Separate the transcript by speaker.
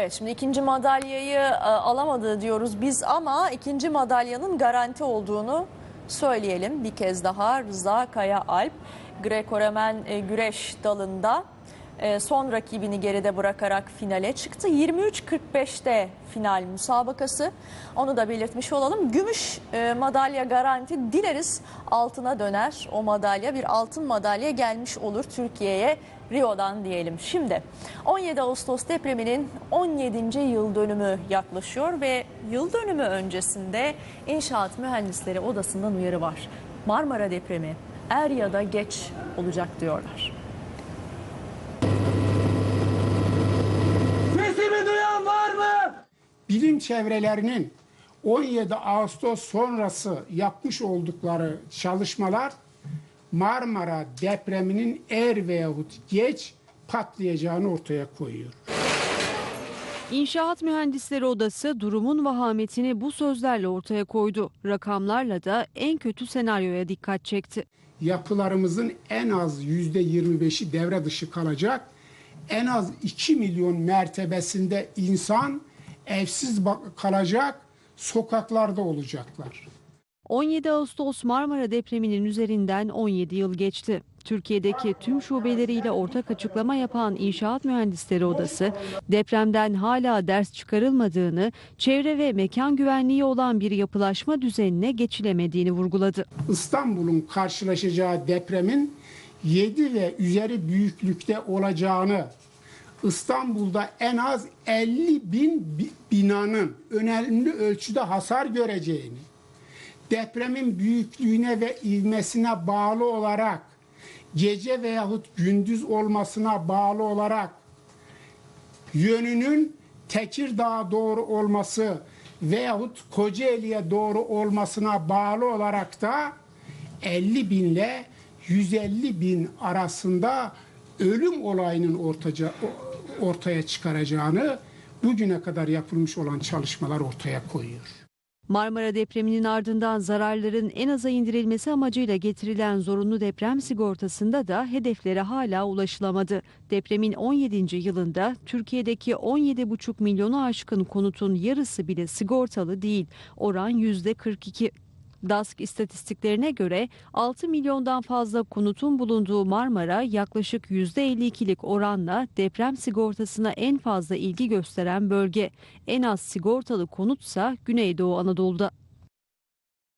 Speaker 1: Evet şimdi ikinci madalyayı e, alamadı diyoruz biz ama ikinci madalyanın garanti olduğunu söyleyelim bir kez daha. Rıza Kaya Alp Greco-Romen e, güreş dalında e, son rakibini geride bırakarak finale çıktı. 23.45'te final müsabakası. Onu da belirtmiş olalım. Gümüş e, madalya garanti dileriz altına döner. O madalya bir altın madalya gelmiş olur Türkiye'ye Rio'dan diyelim. Şimdi 17 Ağustos depreminin 17. yıl dönümü yaklaşıyor ve yıl dönümü öncesinde İnşaat Mühendisleri Odası'ndan uyarı var. Marmara depremi er ya da geç olacak diyorlar.
Speaker 2: Bilim çevrelerinin 17 Ağustos sonrası yapmış oldukları çalışmalar Marmara depreminin er veyahut geç patlayacağını ortaya koyuyor.
Speaker 3: İnşaat Mühendisleri Odası durumun vahametini bu sözlerle ortaya koydu. Rakamlarla da en kötü senaryoya dikkat çekti.
Speaker 2: Yapılarımızın en az %25'i devre dışı kalacak. En az 2 milyon mertebesinde insan evsiz kalacak, sokaklarda olacaklar.
Speaker 3: 17 Ağustos Marmara depreminin üzerinden 17 yıl geçti. Türkiye'deki tüm şubeleriyle ortak açıklama yapan İnşaat Mühendisleri Odası, depremden hala ders çıkarılmadığını, çevre ve mekan güvenliği olan bir yapılaşma düzenine geçilemediğini vurguladı.
Speaker 2: İstanbul'un karşılaşacağı depremin 7 ve üzeri büyüklükte olacağını, İstanbul'da en az 50 bin bi- binanın önemli ölçüde hasar göreceğini, depremin büyüklüğüne ve ivmesine bağlı olarak gece veyahut gündüz olmasına bağlı olarak yönünün Tekirdağ'a doğru olması veyahut Kocaeli'ye doğru olmasına bağlı olarak da 50 binle 150 bin arasında ölüm olayının ortaca, ortaya çıkaracağını bugüne kadar yapılmış olan çalışmalar ortaya koyuyor.
Speaker 3: Marmara depreminin ardından zararların en aza indirilmesi amacıyla getirilen zorunlu deprem sigortasında da hedeflere hala ulaşılamadı. Depremin 17. yılında Türkiye'deki 17,5 milyonu aşkın konutun yarısı bile sigortalı değil. Oran %42. DASK istatistiklerine göre 6 milyondan fazla konutun bulunduğu Marmara yaklaşık %52'lik oranla deprem sigortasına en fazla ilgi gösteren bölge. En az sigortalı konutsa Güneydoğu Anadolu'da.